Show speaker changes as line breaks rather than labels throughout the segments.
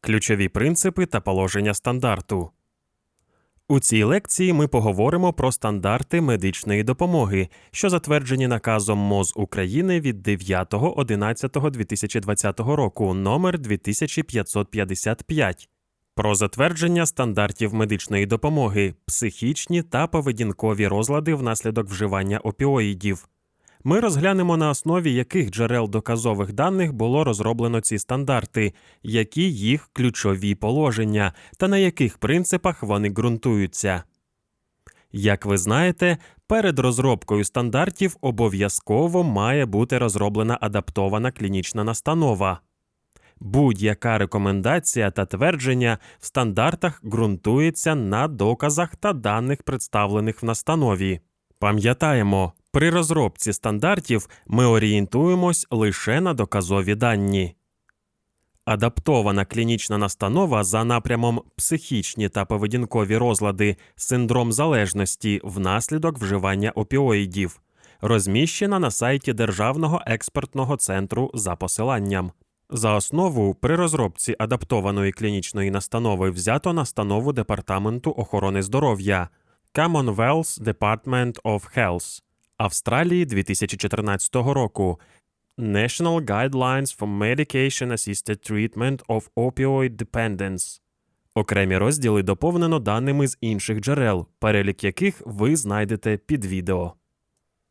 Ключові принципи та положення стандарту. У цій лекції ми поговоримо про стандарти медичної допомоги, що затверджені наказом МОЗ України від 9.11.2020 року номер 2555 про затвердження стандартів медичної допомоги, психічні та поведінкові розлади внаслідок вживання опіоїдів. Ми розглянемо на основі яких джерел доказових даних було розроблено ці стандарти, які їх ключові положення та на яких принципах вони ґрунтуються. Як ви знаєте, перед розробкою стандартів обов'язково має бути розроблена адаптована клінічна настанова. Будь-яка рекомендація та твердження в стандартах ґрунтується на доказах та даних, представлених в настанові. Пам'ятаємо, при розробці стандартів ми орієнтуємось лише на доказові дані. Адаптована клінічна настанова за напрямом психічні та поведінкові розлади, синдром залежності внаслідок вживання опіоїдів, розміщена на сайті Державного експертного центру за посиланням. За основу при розробці адаптованої клінічної настанови взято настанову Департаменту охорони здоров'я Commonwealth Department of Health Австралії 2014 року National Guidelines for Medication Assisted Treatment of Opioid Dependence. Окремі розділи доповнено даними з інших джерел, перелік яких ви знайдете під відео.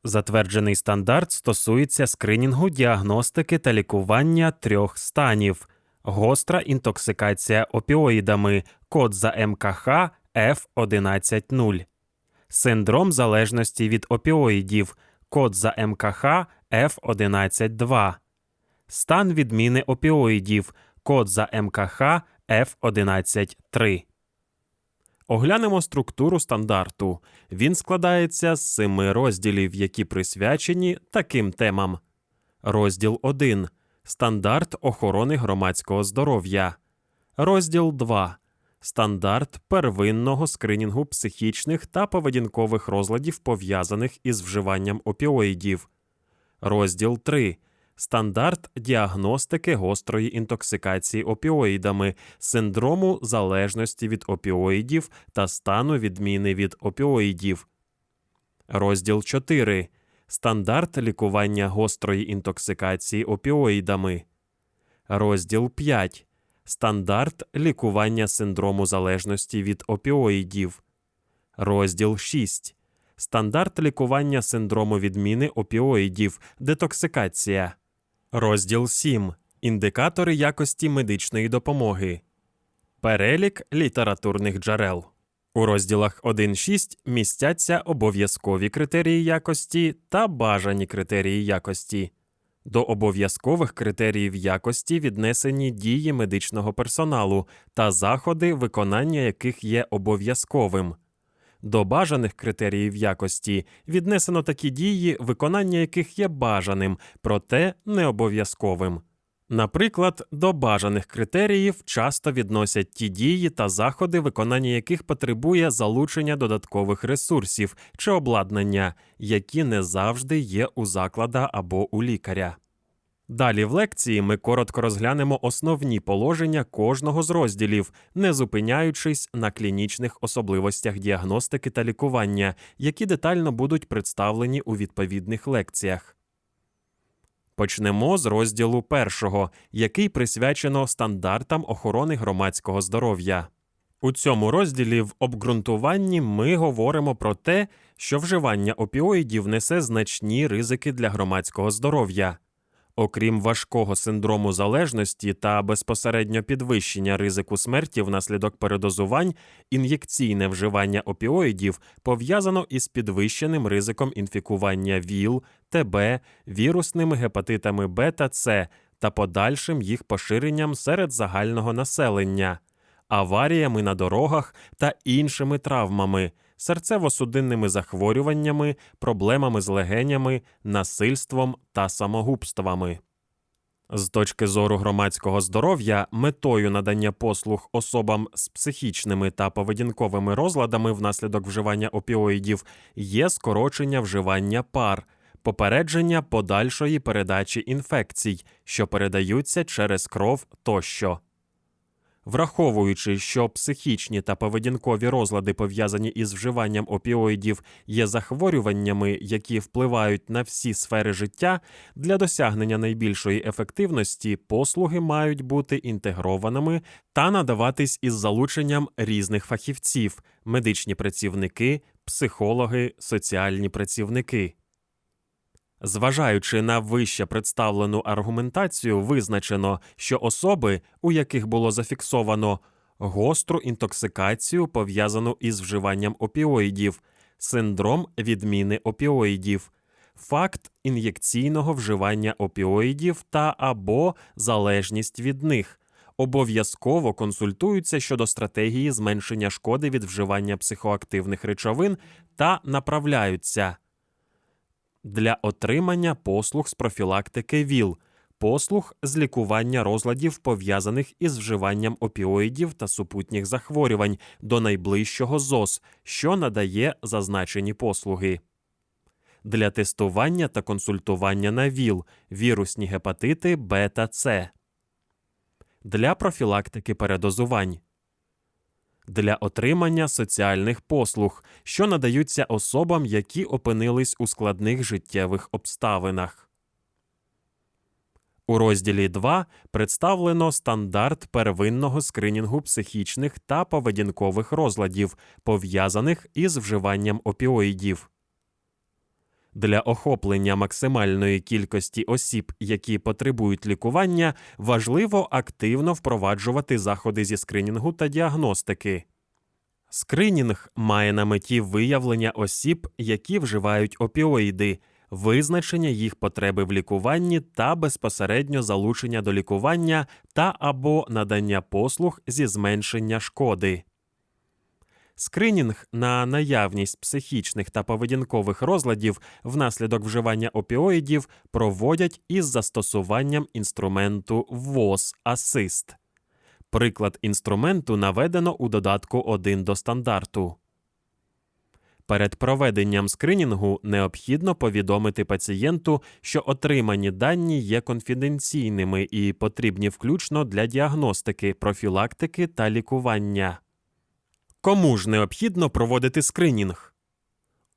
Затверджений стандарт стосується скринінгу, діагностики та лікування трьох станів: гостра інтоксикація опіоїдами, код за МКХ F110, синдром залежності від опіоїдів, код за МКХ F112, стан відміни опіоїдів, код за МКХ F113. Оглянемо структуру стандарту. Він складається з семи розділів, які присвячені таким темам. Розділ 1. Стандарт охорони громадського здоров'я. Розділ 2. Стандарт первинного скринінгу психічних та поведінкових розладів, пов'язаних із вживанням опіоїдів. Розділ 3. Стандарт діагностики гострої інтоксикації опіоїдами, синдрому залежності від опіоїдів та стану відміни від опіоїдів. Розділ 4. Стандарт лікування гострої інтоксикації опіоїдами. Розділ 5. Стандарт лікування синдрому залежності від опіоїдів. Розділ 6. Стандарт лікування синдрому відміни опіоїдів, детоксикація. Розділ 7. Індикатори якості медичної допомоги. Перелік літературних джерел. У розділах 1.6 містяться обов'язкові критерії якості та бажані критерії якості. До обов'язкових критеріїв якості віднесені дії медичного персоналу та заходи, виконання яких є обов'язковим. До бажаних критеріїв якості віднесено такі дії, виконання яких є бажаним, проте не обов'язковим. Наприклад, до бажаних критеріїв часто відносять ті дії та заходи, виконання яких потребує залучення додаткових ресурсів чи обладнання, які не завжди є у заклада або у лікаря. Далі в лекції ми коротко розглянемо основні положення кожного з розділів, не зупиняючись на клінічних особливостях діагностики та лікування, які детально будуть представлені у відповідних лекціях. Почнемо з розділу першого, який присвячено стандартам охорони громадського здоров'я. У цьому розділі в обґрунтуванні ми говоримо про те, що вживання опіоїдів несе значні ризики для громадського здоров'я. Окрім важкого синдрому залежності та безпосередньо підвищення ризику смерті внаслідок передозувань, ін'єкційне вживання опіоїдів пов'язано із підвищеним ризиком інфікування ВІЛ, ТБ, вірусними гепатитами Б та С та подальшим їх поширенням серед загального населення, аваріями на дорогах та іншими травмами серцево-судинними захворюваннями, проблемами з легенями, насильством та самогубствами. З точки зору громадського здоров'я, метою надання послуг особам з психічними та поведінковими розладами внаслідок вживання опіоїдів є скорочення вживання пар, попередження подальшої передачі інфекцій, що передаються через кров тощо. Враховуючи, що психічні та поведінкові розлади, пов'язані із вживанням опіоїдів, є захворюваннями, які впливають на всі сфери життя, для досягнення найбільшої ефективності послуги мають бути інтегрованими та надаватись із залученням різних фахівців, медичні працівники, психологи, соціальні працівники. Зважаючи на вище представлену аргументацію, визначено, що особи, у яких було зафіксовано гостру інтоксикацію, пов'язану із вживанням опіоїдів, синдром відміни опіоїдів, факт ін'єкційного вживання опіоїдів та або залежність від них, обов'язково консультуються щодо стратегії зменшення шкоди від вживання психоактивних речовин та направляються для отримання послуг з профілактики ВІЛ, послуг з лікування розладів, пов'язаних із вживанням опіоїдів та супутніх захворювань до найближчого ЗОЗ, що надає зазначені послуги. Для тестування та консультування на ВІЛ, вірусні гепатити Б та С. Для профілактики передозувань для отримання соціальних послуг, що надаються особам, які опинились у складних життєвих обставинах. У розділі 2 представлено стандарт первинного скринінгу психічних та поведінкових розладів, пов'язаних із вживанням опіоїдів. Для охоплення максимальної кількості осіб, які потребують лікування, важливо активно впроваджувати заходи зі скринінгу та діагностики. Скринінг має на меті виявлення осіб, які вживають опіоїди, визначення їх потреби в лікуванні та безпосередньо залучення до лікування та або надання послуг зі зменшення шкоди. Скринінг на наявність психічних та поведінкових розладів внаслідок вживання опіоїдів проводять із застосуванням інструменту ВОЗ Асист. Приклад інструменту наведено у додатку 1 до стандарту. Перед проведенням скринінгу необхідно повідомити пацієнту, що отримані дані є конфіденційними і потрібні включно для діагностики, профілактики та лікування. Кому ж необхідно проводити скринінг?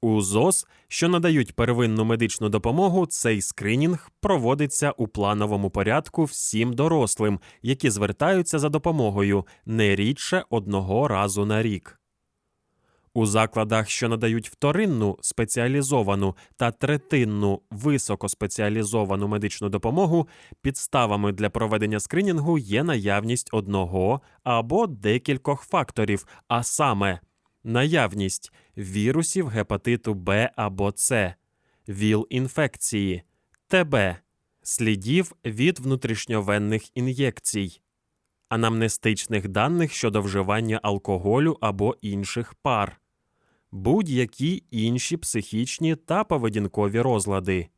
У ЗОЗ, що надають первинну медичну допомогу, цей скринінг проводиться у плановому порядку всім дорослим, які звертаються за допомогою не рідше одного разу на рік. У закладах, що надають вторинну спеціалізовану та третинну високоспеціалізовану медичну допомогу, підставами для проведення скринінгу є наявність одного або декількох факторів, а саме наявність вірусів гепатиту Б або С, ВІЛ-інфекції, ТБ, слідів від внутрішньовенних ін'єкцій, анамнестичних даних щодо вживання алкоголю або інших пар, будь-які інші психічні та поведінкові розлади.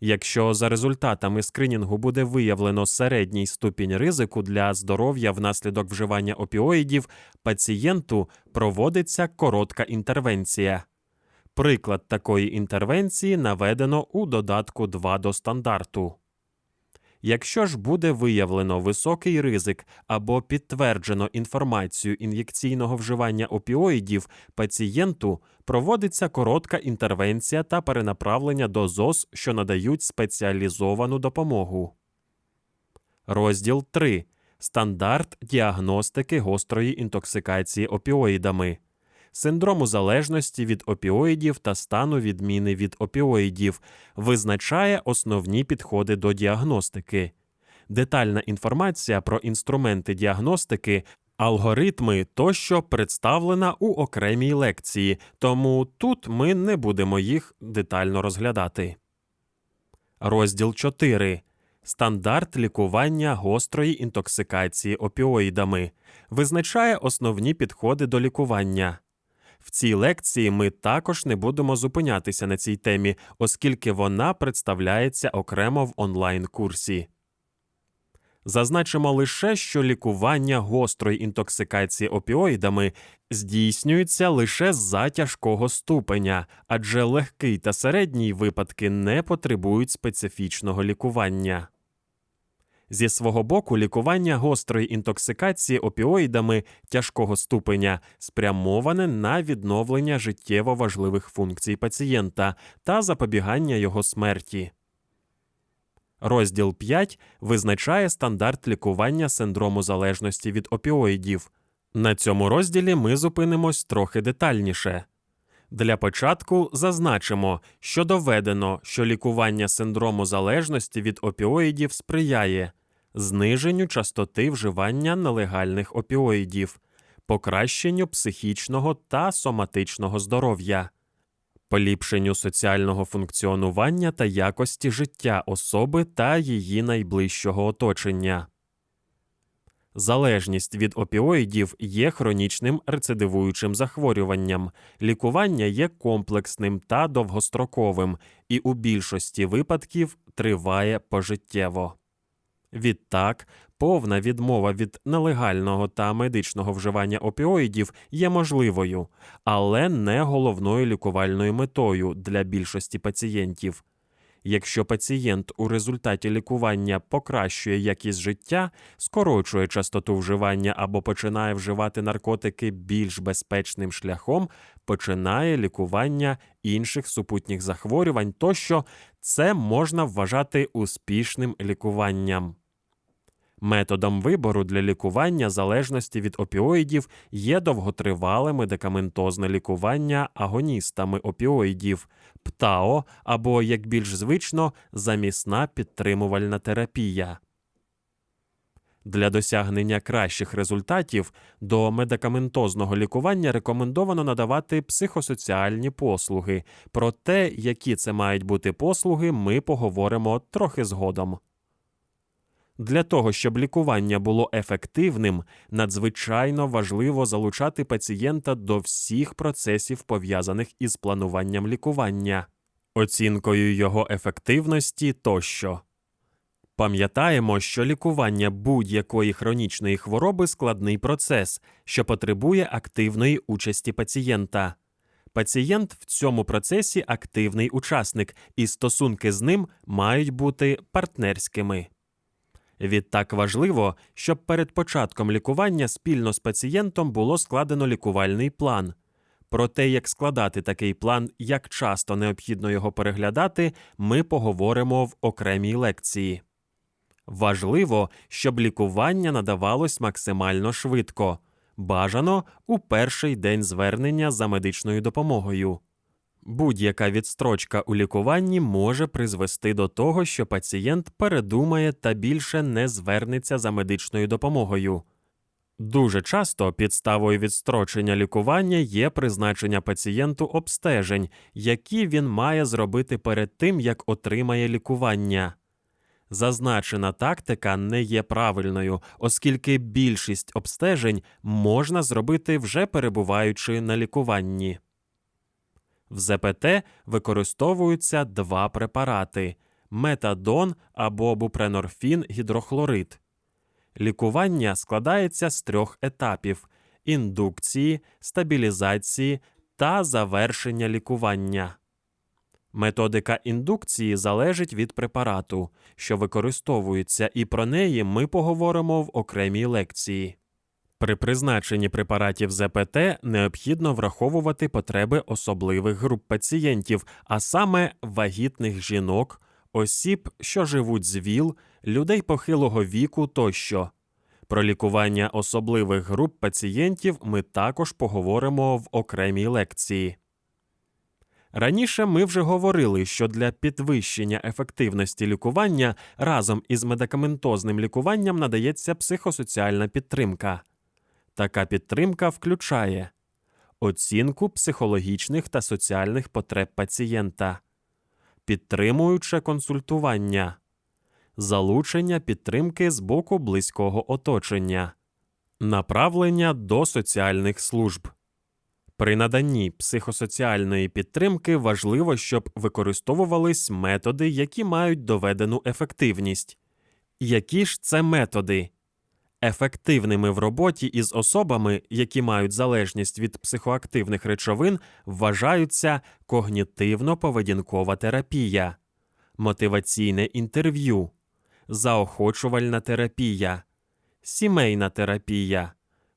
Якщо за результатами скринінгу буде виявлено середній ступінь ризику для здоров'я внаслідок вживання опіоїдів, пацієнту проводиться коротка інтервенція. Приклад такої інтервенції наведено у додатку 2 до стандарту. Якщо ж буде виявлено високий ризик або підтверджено інформацію ін'єкційного вживання опіоїдів, пацієнту проводиться коротка інтервенція та перенаправлення до ЗОЗ, що надають спеціалізовану допомогу. Розділ 3. Стандарт діагностики гострої інтоксикації опіоїдами синдрому залежності від опіоїдів та стану відміни від опіоїдів, визначає основні підходи до діагностики. Детальна інформація про інструменти діагностики, алгоритми тощо представлена у окремій лекції, тому тут ми не будемо їх детально розглядати. Розділ 4. Стандарт лікування гострої інтоксикації опіоїдами визначає основні підходи до лікування. В цій лекції ми також не будемо зупинятися на цій темі, оскільки вона представляється окремо в онлайн-курсі. Зазначимо лише, що лікування гострої інтоксикації опіоїдами здійснюється лише за тяжкого ступеня, адже легкий та середній випадки не потребують специфічного лікування. Зі свого боку, лікування гострої інтоксикації опіоїдами тяжкого ступеня спрямоване на відновлення життєво важливих функцій пацієнта та запобігання його смерті. Розділ 5 визначає стандарт лікування синдрому залежності від опіоїдів. На цьому розділі ми зупинимось трохи детальніше. Для початку зазначимо, що доведено, що лікування синдрому залежності від опіоїдів сприяє зниженню частоти вживання нелегальних опіоїдів, покращенню психічного та соматичного здоров'я, поліпшенню соціального функціонування та якості життя особи та її найближчого оточення. Залежність від опіоїдів є хронічним рецидивуючим захворюванням. Лікування є комплексним та довгостроковим і у більшості випадків триває пожиттєво. Відтак, повна відмова від нелегального та медичного вживання опіоїдів є можливою, але не головною лікувальною метою для більшості пацієнтів. Якщо пацієнт у результаті лікування покращує якість життя, скорочує частоту вживання або починає вживати наркотики більш безпечним шляхом, починає лікування інших супутніх захворювань, тощо це можна вважати успішним лікуванням. Методом вибору для лікування залежності від опіоїдів є довготривале медикаментозне лікування агоністами опіоїдів, ПТАО або, як більш звично, замісна підтримувальна терапія. Для досягнення кращих результатів до медикаментозного лікування рекомендовано надавати психосоціальні послуги. Про те, які це мають бути послуги, ми поговоримо трохи згодом. Для того, щоб лікування було ефективним, надзвичайно важливо залучати пацієнта до всіх процесів, пов'язаних із плануванням лікування, оцінкою його ефективності тощо. Пам'ятаємо, що лікування будь-якої хронічної хвороби складний процес, що потребує активної участі пацієнта. Пацієнт в цьому процесі активний учасник, і стосунки з ним мають бути партнерськими. Відтак важливо, щоб перед початком лікування спільно з пацієнтом було складено лікувальний план. Про те, як складати такий план, як часто необхідно його переглядати, ми поговоримо в окремій лекції. Важливо, щоб лікування надавалось максимально швидко, бажано у перший день звернення за медичною допомогою. Будь-яка відстрочка у лікуванні може призвести до того, що пацієнт передумає та більше не звернеться за медичною допомогою. Дуже часто підставою відстрочення лікування є призначення пацієнту обстежень, які він має зробити перед тим, як отримає лікування. Зазначена тактика не є правильною, оскільки більшість обстежень можна зробити вже перебуваючи на лікуванні. В ЗПТ використовуються два препарати метадон або бупренорфін гідрохлорид. Лікування складається з трьох етапів індукції, стабілізації та завершення лікування. Методика індукції залежить від препарату, що використовується, і про неї ми поговоримо в окремій лекції. При призначенні препаратів ЗПТ необхідно враховувати потреби особливих груп пацієнтів, а саме вагітних жінок, осіб, що живуть з ВІЛ, людей похилого віку тощо. Про лікування особливих груп пацієнтів ми також поговоримо в окремій лекції. Раніше ми вже говорили, що для підвищення ефективності лікування разом із медикаментозним лікуванням надається психосоціальна підтримка. Така підтримка включає оцінку психологічних та соціальних потреб пацієнта, підтримуюче консультування, залучення підтримки з боку близького оточення, направлення до соціальних служб. При наданні психосоціальної підтримки важливо, щоб використовувались методи, які мають доведену ефективність. Які ж це методи? Ефективними в роботі із особами, які мають залежність від психоактивних речовин, вважаються когнітивно-поведінкова терапія, мотиваційне інтерв'ю, заохочувальна терапія, сімейна терапія,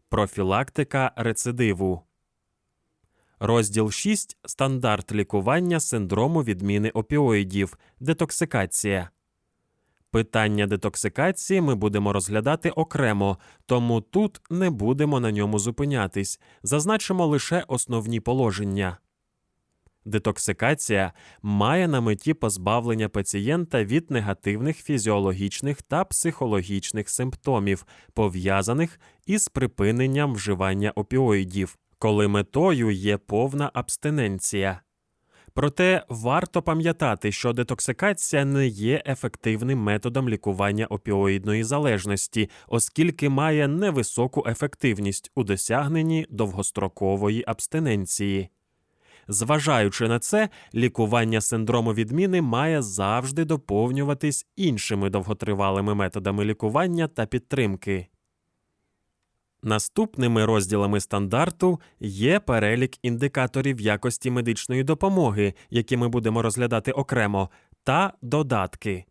профілактика рецидиву. Розділ 6. Стандарт лікування синдрому відміни опіоїдів. Детоксикація. Питання детоксикації ми будемо розглядати окремо, тому тут не будемо на ньому зупинятись. Зазначимо лише основні положення. Детоксикація має на меті позбавлення пацієнта від негативних фізіологічних та психологічних симптомів, пов'язаних із припиненням вживання опіоїдів, коли метою є повна абстиненція. Проте варто пам'ятати, що детоксикація не є ефективним методом лікування опіоїдної залежності, оскільки має невисоку ефективність у досягненні довгострокової абстиненції. Зважаючи на це, лікування синдрому відміни має завжди доповнюватись іншими довготривалими методами лікування та підтримки. Наступними розділами стандарту є перелік індикаторів якості медичної допомоги, які ми будемо розглядати окремо, та додатки.